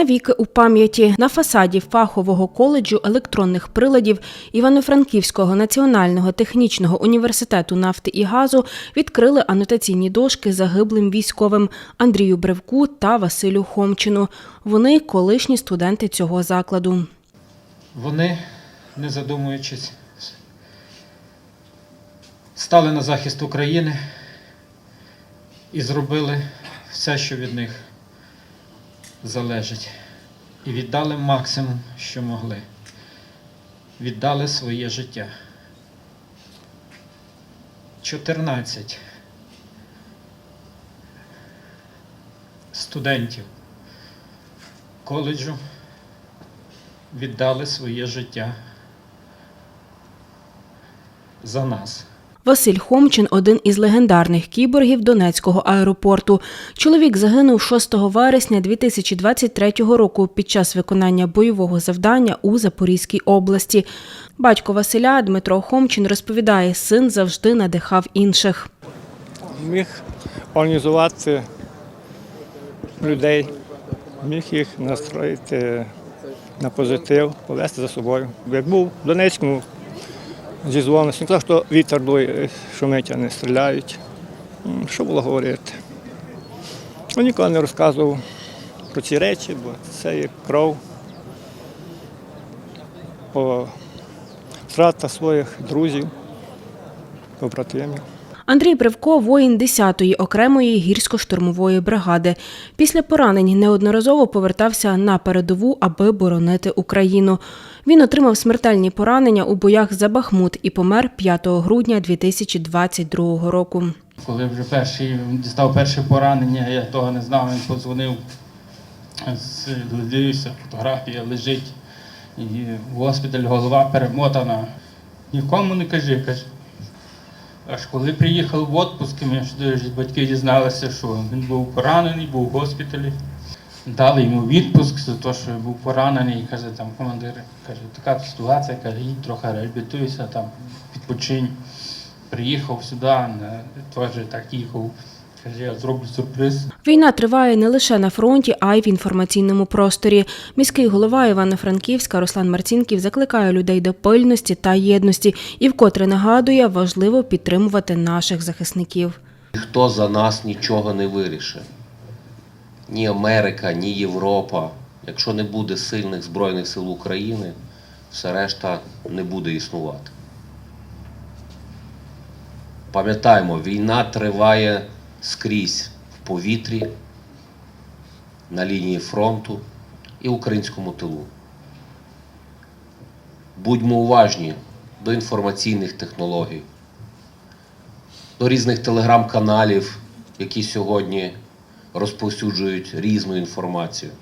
Навіки у пам'яті на фасаді фахового коледжу електронних приладів Івано-Франківського національного технічного університету нафти і газу відкрили анотаційні дошки загиблим військовим Андрію Бревку та Василю Хомчину. Вони колишні студенти цього закладу. Вони, не задумуючись, стали на захист України і зробили все, що від них залежить. І віддали максимум, що могли. Віддали своє життя. 14 студентів коледжу віддали своє життя за нас. Василь Хомчин один із легендарних кіборгів Донецького аеропорту. Чоловік загинув 6 вересня 2023 року під час виконання бойового завдання у Запорізькій області. Батько Василя Дмитро Хомчин розповідає, син завжди надихав інших. міг організувати людей, міг їх настроїти на позитив, повести за собою. Як був в Донецькому, зізвонився, він казав, що вітер дує, шумить, а не стріляють. Що було говорити? Він ніколи не розказував про ці речі, бо це є кров, по втрата своїх друзів, побратимів. Андрій Бревко – воїн 10-ї окремої гірсько-штурмової бригади. Після поранень неодноразово повертався на передову, аби боронити Україну. Він отримав смертельні поранення у боях за Бахмут і помер 5 грудня 2022 року. Коли вже перший дістав перше поранення, я того не знав, він подзвонив, дивився, фотографія лежить, і в госпіталь голова перемотана. Нікому не кажи, каже. Аж коли приїхав в відпуск, ж батьки дізналися, що він був поранений, був в госпіталі. Дали йому відпуск за те, що був поранений. Каже, там командир каже, така ситуація, каже, їдь трохи реабілітуйся, там відпочинь. Приїхав сюди, теж так їхав. Я зроблю сюрприз. Війна триває не лише на фронті, а й в інформаційному просторі. Міський голова Івано-Франківська Руслан Марцінків закликає людей до пильності та єдності і вкотре нагадує, важливо підтримувати наших захисників. Ніхто за нас нічого не вирішить. Ні Америка, ні Європа. Якщо не буде сильних Збройних сил України, все решта не буде існувати. Пам'ятаємо, війна триває скрізь в повітрі, на лінії фронту і українському тилу. Будьмо уважні до інформаційних технологій до різних телеграм-каналів, які сьогодні розповсюджують різну інформацію.